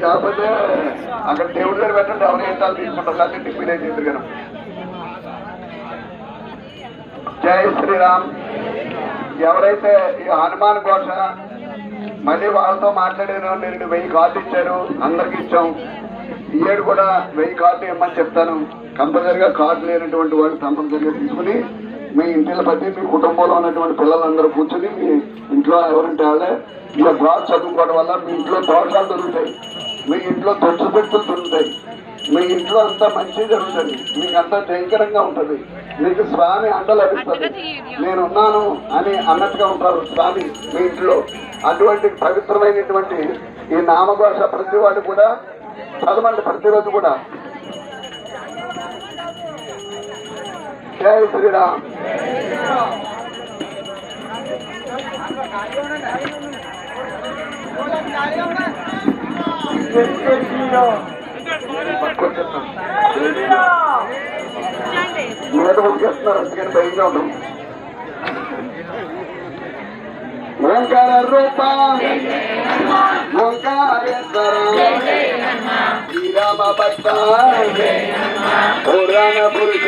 కాకపోతే అక్కడ దేవుడి దగ్గర పెట్టండి ఎవరు ఏంటాలు తీసుకుంటారు లేకపోతే టిఫిన్ అయితే ఎదురుగాను జై శ్రీరామ్. ఎవరైతే ఈ హనుమాన్ ఘోష మళ్ళీ వాళ్ళతో మాట్లాడాను నేను వెయ్యి కార్డు ఇచ్చారు అందరికి ఇచ్చాం. ఈ ఏడు కూడా వెయ్యి కార్డు ఇవ్వమని చెప్తాను. కంపల్సరిగా కార్డు లేనటువంటి వాళ్ళు కంపల్సరిగా తీసుకుని మీ ఇంటిని బట్టి మీ కుటుంబంలో ఉన్నటువంటి పిల్లలందరూ కూర్చుని మీ ఇంట్లో ఎవరంటే వాళ్ళే ఇలా గాడ్ చదువుకోవడం వల్ల మీ ఇంట్లో దోషాలు దొరుకుతాయి. మీ ఇంట్లో తొచ్చు పెట్టులు మీ ఇంట్లో అంతా మంచి జరుగుతుంది. మీకు అంతా భయంకరంగా ఉంటుంది. మీకు స్వామి అండ లభిస్తుంది నేనున్నాను అని అన్నట్టుగా ఉంటారు స్వామి మీ ఇంట్లో. అటువంటి పవిత్రమైనటువంటి ఈ నామఘోష ప్రతి వాడు కూడా చదవండి ప్రతిరోజు కూడా. జై శ్రీరామ్. పట్టుకొచ్చేస్తాను మీద ముందుకేస్తున్నారు అందుకని భయంగా ఉంటుంది ఓంకార రూప ఓంకారేశ్వర శ్రీరామ భక్త పురాణ పురుష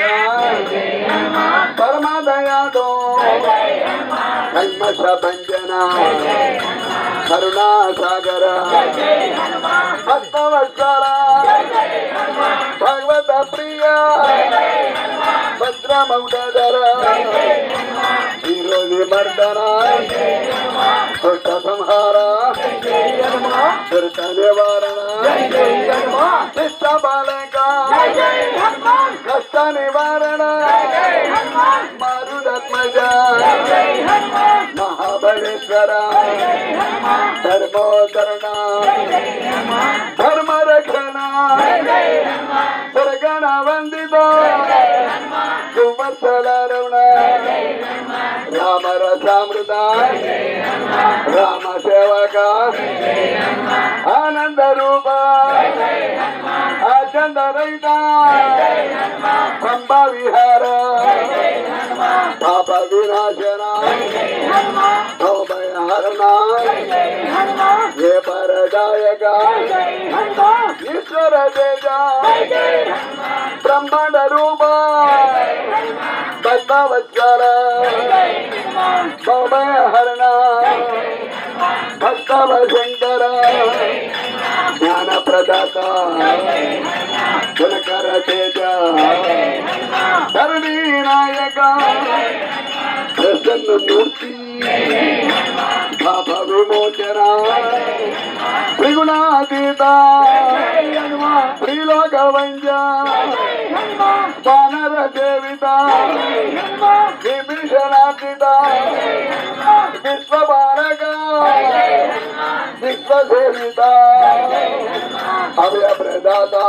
పరమదయాదో కల్మష భంజన భక్తవత్సల భగవత ప్రియ. భద్రమౌడధర ఈరోజు మర్దన. దుష్ట సంహార. దుర్గ నివారణ. శిష్ట బాలక. కష్ట నివారణ. మారుడత్మజ మహాబలేశ్వర ధర్మోధరణ ధర్మ రక్షణ సరగణ వందిత సువత్సల రామ రసామృత రామ సేవక ఆనంద రూప चंद रंबा विहार। पापा विनाशना। ये पर जाएगा ईश्वर देगा ब्रह्मांड रूप। बदलावचार सौमय हरना। भक्त शंकर జ్ఞాన ప్రదాత గుణకర తేజ. ధరణి నాయక ప్రసన్న మూర్తి. పాప విమోచన. త్రిగుణాతీత. త్రిలోక వంజ వానర దేవిత. విభీషణాతీత విశ్వభారక. विश्व सेविता अभय प्रदाता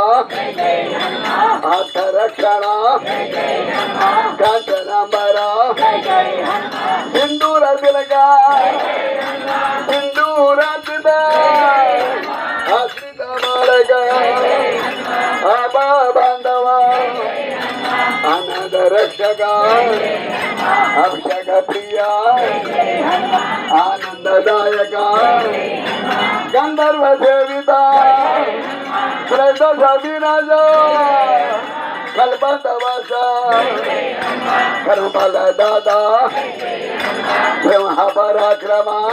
हाथ रक्षण कंचन कंचनांबर सिंदूर तिलक सिंदूर अश्रित बालक अब बांधव अनाथ रक्षक, अभिषेक प्रिया, आनंददायक। गंधर्व देविता। श्रेष्ठ सभी जो। कल्पत दादा। पराक्रमा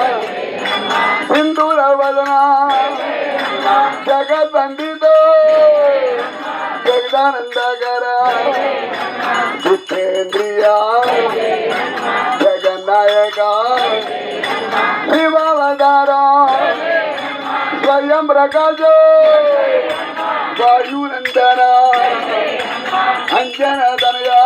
सिंदूर वदना। जगत पंडित जितेन्द्रिया जगन्नायका। शिवावदारा స్వయం ప్రకాశ వాయునందన అంజన తనయా